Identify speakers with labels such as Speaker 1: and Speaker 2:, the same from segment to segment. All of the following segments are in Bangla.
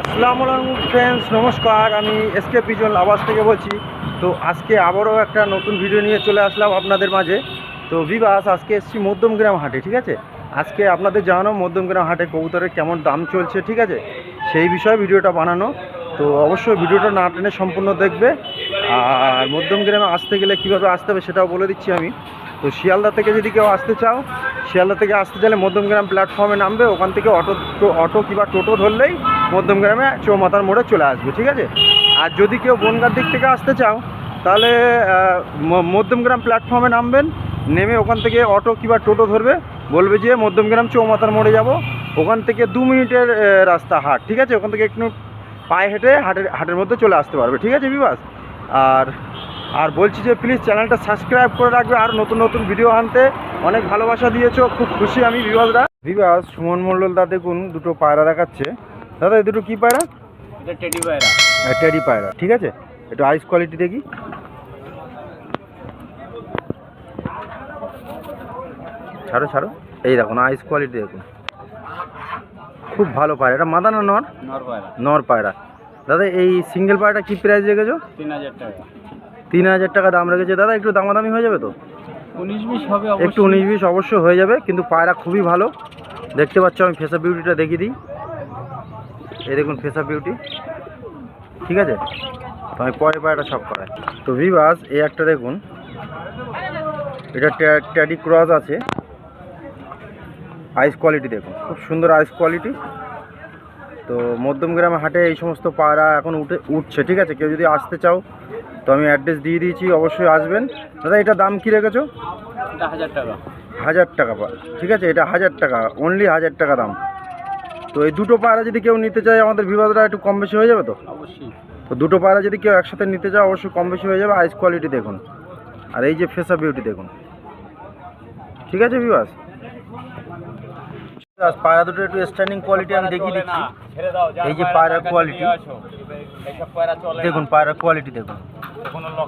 Speaker 1: আসসালামু আলাইকুম ফ্রেন্ডস নমস্কার। আমি এসকে পিজন আবাস থেকে বলছি। তো আজকে আবারও একটা নতুন ভিডিও নিয়ে চলে আসলাম আপনাদের মাঝে। তো বিবাস আজকে এসেছি মধ্যমগ্রাম হাটে, ঠিক আছে? আজকে আপনাদের জানানো মধ্যমগ্রাম হাটে কবুতরের কেমন দাম চলছে, ঠিক আছে? সেই বিষয়ে ভিডিওটা বানানো। তো অবশ্যই ভিডিওটা না টেনে সম্পূর্ণ দেখবে। আর মধ্যমগ্রামে আসতে গেলে কীভাবে আসতে হবে সেটাও বলে দিচ্ছি আমি। তো শিয়ালদা থেকে যদি কেউ আসতে চাও, শিয়ালদা থেকে আসতে চাইলে মধ্যমগ্রাম প্ল্যাটফর্মে নামবে। ওখান থেকে অটো অটো কিংবা টোটো ধরলেই মধ্যমগ্রামে চৌমাথার মোড়ে চলে আসবে, ঠিক আছে? আর যদি কেউ বনগার দিক থেকে আসতে চাও, তাহলে মধ্যমগ্রাম প্ল্যাটফর্মে নামবেন, নেমে ওখান থেকে অটো কিংবা টোটো ধরবে, বলবে যে মধ্যমগ্রাম চৌমাথার মোড়ে যাব। ওখান থেকে দু মিনিটের রাস্তা হাট, ঠিক আছে? ওখান থেকে একটু পায়ে হেঁটে হাটের হাটের মধ্যে চলে আসতে পারবে, ঠিক আছে বিবাস আর আর বলছি যে প্লিজ চ্যানেলটা সাবস্ক্রাইব করে রাখবে, আর নতুন নতুন ভিডিও আনতে। অনেক ভালোবাসা দিয়েছ, খুব খুশি আমি বিবাসরা বিবাস সুমন মণ্ডল দা দেখুন, দুটো পায়রা দেখাচ্ছে। দাদা এই দুটো কী পায়রা?
Speaker 2: এটা টেডি পায়রা।
Speaker 1: টেডি পায়রা। ঠিক আছে? একটু আইস কোয়ালিটি দেখি। ছাড়ো ছাড়ো। এই দেখুন আইস কোয়ালিটি দেখুন। খুব ভালো পায়রা। এটা মাদা না নর?
Speaker 2: নর পায়রা।
Speaker 1: নর পায়রা। দাদা এই সিঙ্গেল পায়রাটা কী প্রাইস রেখেছো?
Speaker 2: তিন হাজার টাকা।
Speaker 1: তিন হাজার টাকা দাম রেখেছে। দাদা একটু দামাদামি হয়ে যাবে তো?
Speaker 2: উনিশ বিশ হবে
Speaker 1: একটু উনিশ বিশ অবশ্যই হয়ে যাবে কিন্তু পায়রা খুবই ভালো। দেখতে পাচ্ছ আমি ফেসা বিউটিটা দেখিয়ে দিই। এই দেখুন ফেসা বিউটি ঠিক আছে? তো আমি পরে পায়রাটা সব করাই। তো ভিভাস এই একটা দেখুন। এটা ট্যা- ট্যাডি ক্রস আছে। আইস কোয়ালিটি দেখুন। খুব সুন্দর আইস কোয়ালিটি তো মধ্যমগ্রামে হাটে এই সমস্ত পায়রা এখন উঠে উঠছে। ঠিক আছে? কেউ যদি আসতে চাও তো আমি অ্যাড্রেস দিয়ে দিয়েছি। অবশ্যই আসবেন। দাদা এটা দাম কী রেখেছো?
Speaker 2: হাজার টাকা।
Speaker 1: হাজার টাকা ঠিক আছে? এটা হাজার টাকা। অনলি হাজার টাকা দাম। তো এই দুটো পায়রা যদি কেউ নিতে চায় আমাদের বিভাগটা একটু কম বেশি হয়ে যাবে তো?
Speaker 2: অবশ্যই।
Speaker 1: তো দুটো পায়রা যদি কেউ একসাথে নিতে চায় অবশ্যই কম বেশি হয়ে যাবে। আইস কোয়ালিটি দেখুন। আর এই যে ফেসা বিউটি দেখুন। ঠিক আছে বিবাস পায়রা দুটো একটু স্ট্যান্ডিং কোয়ালিটি আমি দেখিয়ে দিচ্ছি। এই যে।
Speaker 2: পায়রা চলে
Speaker 1: দেখুন পায়রার কোয়ালিটি দেখুন।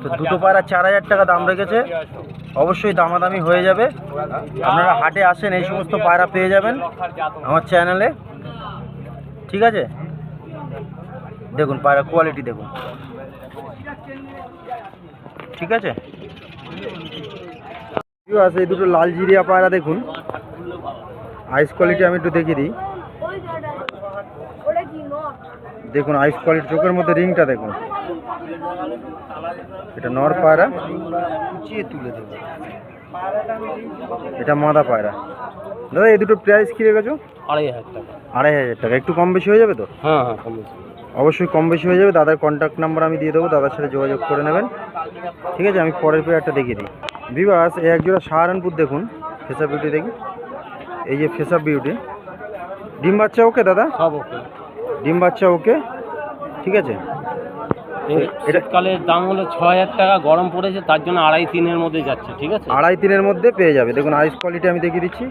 Speaker 1: তো দুটো পায়রা চার হাজার টাকা দাম রেখেছে। অবশ্যই দামাদামি হয়ে যাবে। আপনারা হাটে আসেন এই সমস্ত পায়রা পেয়ে যাবেন। আমার চ্যানেলে ঠিক আছে? দেখুন পায়রা কোয়ালিটি দেখুন। ঠিক আছে? আছে এই দুটো লাল জিরিয়া পায়রা দেখুন। আইস কোয়ালিটি আমি একটু দেখিয়ে দিই। দেখুন আইস কোয়ালিটি চোখের মধ্যে রিংটা দেখুন। এটা নর পায়রা। কুচিয়ে তুলে দেবো। এটা মাদা পায়রা। দাদা এই দুটো প্রাইস কী রেখেছো?
Speaker 2: আড়াই হাজার টাকা।
Speaker 1: আড়াই হাজার টাকা। একটু কম বেশি হয়ে যাবে তো?
Speaker 2: হ্যাঁ হ্যাঁ কম বেশি।
Speaker 1: অবশ্যই কম বেশি হয়ে যাবে। দাদার কন্ট্যাক্ট নাম্বার আমি দিয়ে দেবো। দাদার সাথে যোগাযোগ করে নেবেন। ঠিক আছে আমি পরের পেয়ারটা দেখিয়ে দিই। বিবাস এই একজোড়া সাহারানপুর দেখুন। ফেসা বিউটি দেখি। এই যে ফেসা বিউটি ডিম বাচ্চা ওকে দাদা?
Speaker 2: সব ওকে
Speaker 1: ডিম বাচ্চা ওকে ঠিক আছে।
Speaker 2: শীতকালের দাম হলো ছ হাজার টাকা গরম পড়েছে তার জন্য আড়াই তিনের মধ্যে যাচ্ছে ঠিক আছে?
Speaker 1: আড়াই তিনের মধ্যে পেয়ে যাবে। দেখুন আইস কোয়ালিটি আমি দেখিয়ে দিচ্ছি।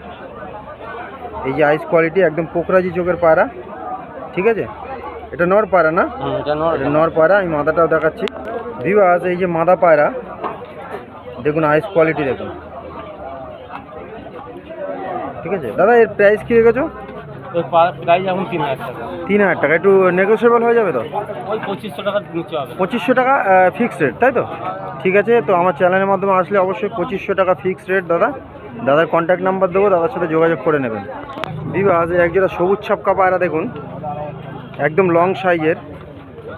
Speaker 1: এই যে আইস কোয়ালিটি একদম পোকরাজি চোখের পায়রা ঠিক আছে? এটা নর পায়রা না?
Speaker 2: এটা নর
Speaker 1: পায়রা। আমি মাদাটাও দেখাচ্ছি। ভিভাস এই যে মাদা পায়রা দেখুন আইস কোয়ালিটি দেখুন। ঠিক আছে? দাদা এর প্রাইস কী রেখেছো
Speaker 2: তিন হাজার টাকা।
Speaker 1: একটু নেগোসিয়েবল হয়ে যাবে তো?
Speaker 2: পঁচিশশো
Speaker 1: টাকা ফিক্সড রেট তাই তো? ঠিক আছে? তো আমার চ্যানেলের মাধ্যমে আসলে অবশ্যই পঁচিশশো টাকা ফিক্সড রেট দাদা। দাদার কন্ট্যাক্ট নাম্বার দেবো, দাদার সাথে যোগাযোগ করে নেবেন। বিবাস একজোড়া সবুজ ছাপকা পায়রা দেখুন, একদম লং সাইজের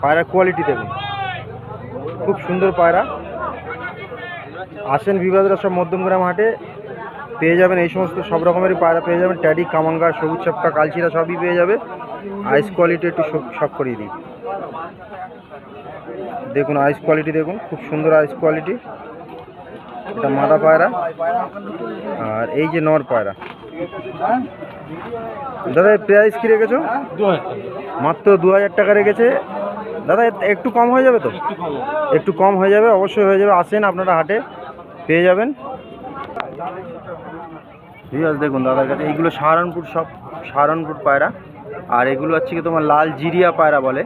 Speaker 1: পায়রা কোয়ালিটি দেখুন। খুব সুন্দর পায়রা। আসেন বিবাদরা সব মধ্যমগ্রাম হাটে, পেয়ে যাবেন এই সমস্ত সব রকমেরই পায়রা পেয়ে যাবেন। ট্যাডি, কামাঙ্গা, সবুজ ছাপকা কালচিরা সবই পেয়ে যাবে। আইস কোয়ালিটি একটু সব করিয়ে দিই। দেখুন আইস কোয়ালিটি দেখুন, খুব সুন্দর আইস কোয়ালিটি এটা মাদা পায়রা। আর এই যে নর পায়রা। দাদা প্রাইস কি রেখেছো? মাত্র দু হাজার টাকা রেখেছে। দাদা একটু কম হয়ে যাবে তো?
Speaker 2: একটু কম
Speaker 1: হয়ে যাবে, অবশ্যই হয়ে যাবে। আসেন আপনারা হাটে, পেয়ে যাবেন। ঠিক আছে, দেখুন দাদার কাছে, এইগুলো সাহারানপুর সব সাহারানপুর পায়রা। আর এগুলো হচ্ছে কি তোমার লাল জিরিয়া পায়রা বলে।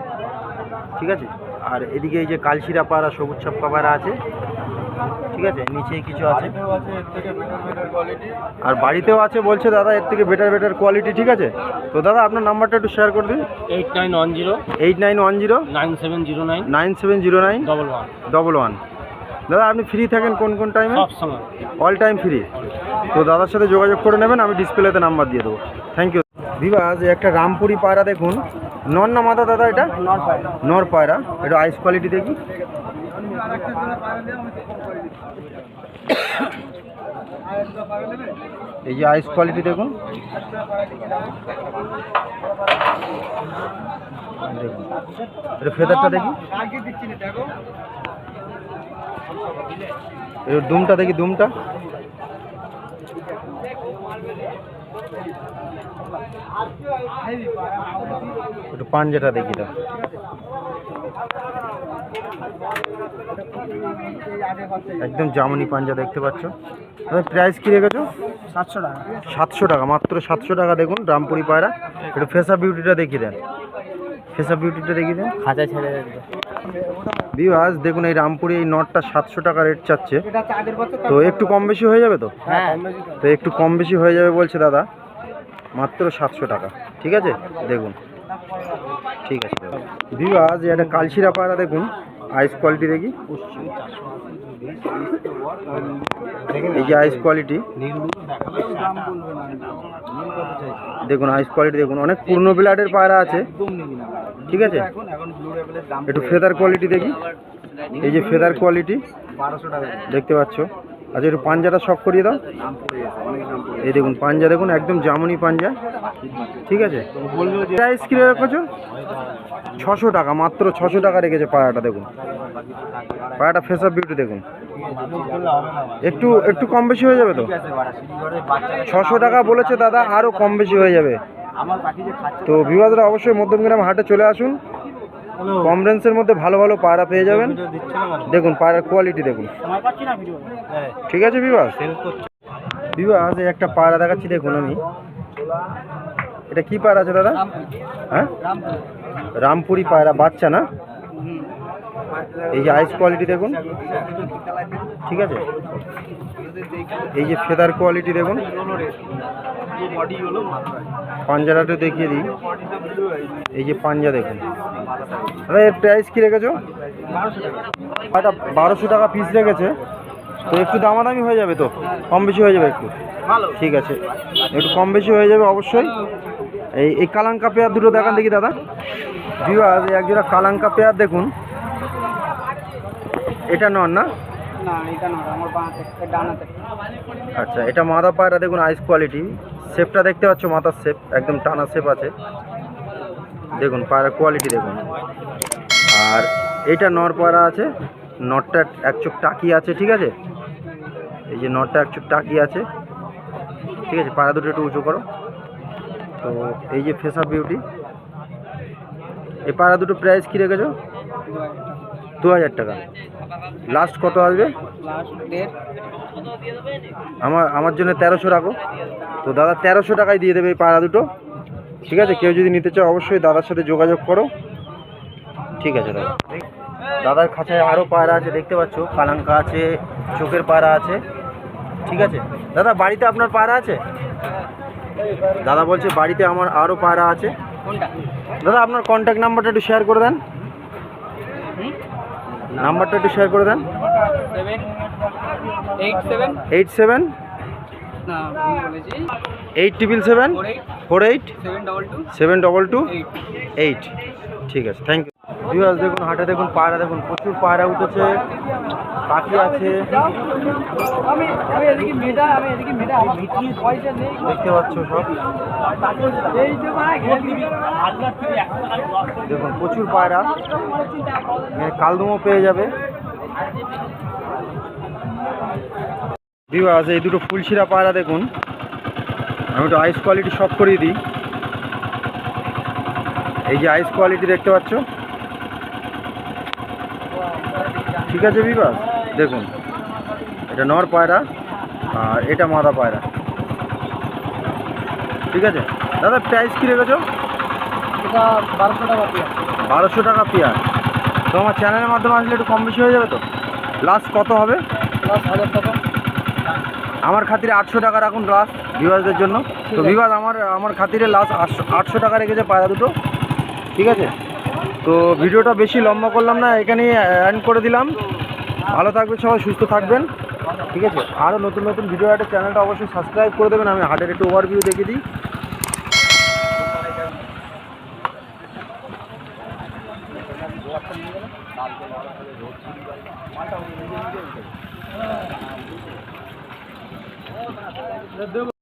Speaker 1: ঠিক আছে? আর এদিকে এই যে কালশিরা পায়রা, সবুজ ছাপ্পা পায়রা আছে। ঠিক আছে? নিচেই কিছু আছে। আর বাড়িতেও আছে বলছে দাদা এর থেকে বেটার বেটার কোয়ালিটি ঠিক আছে? তো দাদা আপনার নাম্বারটা একটু শেয়ার করে দিন।
Speaker 2: Eight nine one zero
Speaker 1: eight nine one zero
Speaker 2: nine seven zero nine
Speaker 1: nine seven zero nine
Speaker 2: double one
Speaker 1: double one দাদা আপনি ফ্রি থাকেন কোন কোন টাইমে অল টাইম ফ্রি তো দাদার সাথে যোগাযোগ করে নেবেন আমি ডিসপ্লেতে নাম্বার দিয়ে দেবো। থ্যাংক ইউ বিভাজ একটা রামপুরি পায়রা দেখুন। নর না মাদা দাদা এটা? নর পায়রা। এটা আইস কোয়ালিটি দেখি। এই যে আইস কোয়ালিটি দেখুন। দেখুন এটা ফেদারটা দেখি। এর দুমটা দেখি দুমটা। একটু পাঞ্জাটা দেখি দাও। একদম জামনি পাঞ্জা দেখতে পাচ্ছ। প্রাইস কি রেখেছো?
Speaker 3: সাতশো টাকা।
Speaker 1: সাতশো টাকা মাত্র সাতশো টাকা দেখুন রামপুরি পায়রা। একটু ফেসা বিউটিটা দেখিয়ে দেন। ফেসা বিউটিটা দেখিয়ে দেন।
Speaker 2: খাঁচা ছেড়ে
Speaker 1: বিভাস দেখুন এই রামপুরি এই নটটা সাতশো টাকা রেট চাচ্ছে। তো একটু কম বেশি হয়ে যাবে তো?
Speaker 2: হ্যাঁ।
Speaker 1: তো একটু কম বেশি হয়ে যাবে বলছে দাদা। মাত্র সাতশো টাকা। ঠিক আছে? দেখুন। ঠিক আছে, দাদা। বিভাস একটা কালশিরা পায়রা দেখুন। আইস কোয়ালিটি দেখি। এই যে আইস কোয়ালিটি দেখুন আইস কোয়ালিটি দেখুন। অনেক পূর্ণ ব্লাডের পায়রা আছে। ঠিক আছে? একটু ফেদার কোয়ালিটি দেখি। এই যে ফেদার কোয়ালিটি দেখতে পাচ্ছ? আচ্ছা একটু পাঞ্জাটা শখ করিয়ে দাও। এই দেখুন, পাঞ্জা দেখুন, একদম জামুনি পাঞ্জা। ঠিক আছে? প্রাইস কি রেখেছো ছশো টাকা, মাত্র ছশো টাকা রেখেছে পায়াটা দেখুন। পায়াটা ফেস অফ বিউটি দেখুন। একটু একটু কম বেশি হয়ে যাবে তো? ছশো টাকা বলেছে দাদা আরও কম বেশি হয়ে যাবে। তো বিবাদরা অবশ্যই মধ্যমগ্রাম হাটে চলে আসুন। কম রেঞ্জের মধ্যে ভালো ভালো পায়রা পেয়ে যাবেন। দেখুন পায়রার কোয়ালিটি দেখুন।
Speaker 3: ভিডিও
Speaker 1: ঠিক আছে বিবাস বিবাস এই একটা পায়রা দেখাচ্ছি দেখুন আমি। এটা কি পায়রা আছে দাদা? হ্যাঁ? রামপুরি। পায়রা বাচ্চা না? এই যে আইস কোয়ালিটি দেখুন। ঠিক আছে? এই যে ফেদার কোয়ালিটি দেখুন। পাঞ্জারাটা দেখিয়ে দিই। এই যে পাঞ্জা দেখুন। দাদা এর প্রাইস কী রেখেছো? এটা বারোশো টাকা পিস রেখেছে। তো একটু দামাদামি হয়ে যাবে তো? কম বেশি হয়ে যাবে একটু? ঠিক আছে। একটু কম বেশি হয়ে যাবে অবশ্যই। এই এই কালাঙ্কা পেয়ার দুটো দেখান দেখি, দাদা। ভিউয়ার এক জোড়া কালাঙ্কা পেয়ার দেখুন। এটা নন না?
Speaker 3: এটা
Speaker 1: আচ্ছা এটা মাদা পায়রা, দেখুন আইস কোয়ালিটি শেপটা দেখতে পাচ্ছ, মাথার শেপ একদম টানা শেপ আছে। দেখুন পায়রার কোয়ালিটি দেখুন। আর এইটা নর পায়রা আছে নটটা এক চোখ টাকি আছে, ঠিক আছে? এই যে নটটা এক চোখ টাকি আছে, ঠিক আছে? পায়রা দুটো একটু উঁচু করো। তো এই যে ফেস অফ বিউটি এই পায়রা দুটো প্রাইস কী রেখেছো? দু হাজার টাকা। লাস্ট কত আসবে? আমার আমার জন্য তেরোশো রাখো। তো দাদা তেরোশো টাকায় দিয়ে দেবে এই পায়রা দুটো। ঠিক আছে? কেউ যদি নিতে চাও অবশ্যই দাদার সাথে যোগাযোগ করো। ঠিক আছে দাদা। দাদার খাঁচায় আরও পায়রা আছে দেখতে পাচ্ছ। কালাঙ্কা আছে চোখের পায়রা আছে। ঠিক আছে? দাদা বাড়িতে আপনার পায়রা আছে? দাদা বলছে বাড়িতে আমার আরও পায়রা আছে। দাদা আপনার কন্ট্যাক্ট নাম্বারটা একটু শেয়ার করে দেন। নাম্বারটা একটু শেয়ার করে দেন।
Speaker 3: Eight seven
Speaker 1: eight triple seven
Speaker 3: four eight seven double two eight
Speaker 1: eight ঠিক আছে থ্যাংক ইউ ভিউয়ার্স দেখুন হাটে দেখুন পায়রা দেখুন প্রচুর পায়রা উঠেছে। পাখি আছে। দেখতে পাচ্ছ সব। দেখুন প্রচুর পায়রা। কালদমও পেয়ে যাবে। ভিউয়ার্স এই দুটো ফুলশিরা পায়রা দেখুন। আমি একটু আইস কোয়ালিটি সব করিয়ে দিই। এই যে আইস কোয়ালিটি দেখতে পাচ্ছ। ঠিক আছে বিবাস দেখুন এটা নর পায়রা আর এটা মাদা পায়রা। ঠিক আছে? দাদা প্রাইস কী রেখেছো?
Speaker 3: এটা বারোশো টাকা দিয়ে
Speaker 1: বারোশো টাকা পেয়ার তো আমার চ্যানেলের মাধ্যমে আসলে একটু কম বেশি হয়ে যাবে তো? লাস্ট কত হবে?
Speaker 3: লাস্ট হাজার টাকা।
Speaker 1: আমার খাতিরে আটশো টাকা রাখুন লাস্ট বিভাসদের জন্য। তো বিভাস আমার আমার খাতিরে লাস্ট আটশো আটশো টাকা রেখেছে পায়রা দুটো। ঠিক আছে? তো ভিডিওটা বেশি লম্বা করলাম না এখানেই অ্যান্ড করে দিলাম। ভালো থাকবেন সবাই, সুস্থ থাকবেন। ঠিক আছে? আরও নতুন নতুন ভিডিও একটা চ্যানেলটা অবশ্যই সাবস্ক্রাইব করে দেবেন। আমি হাটের একটু ওভারভিউ দেখে দিই।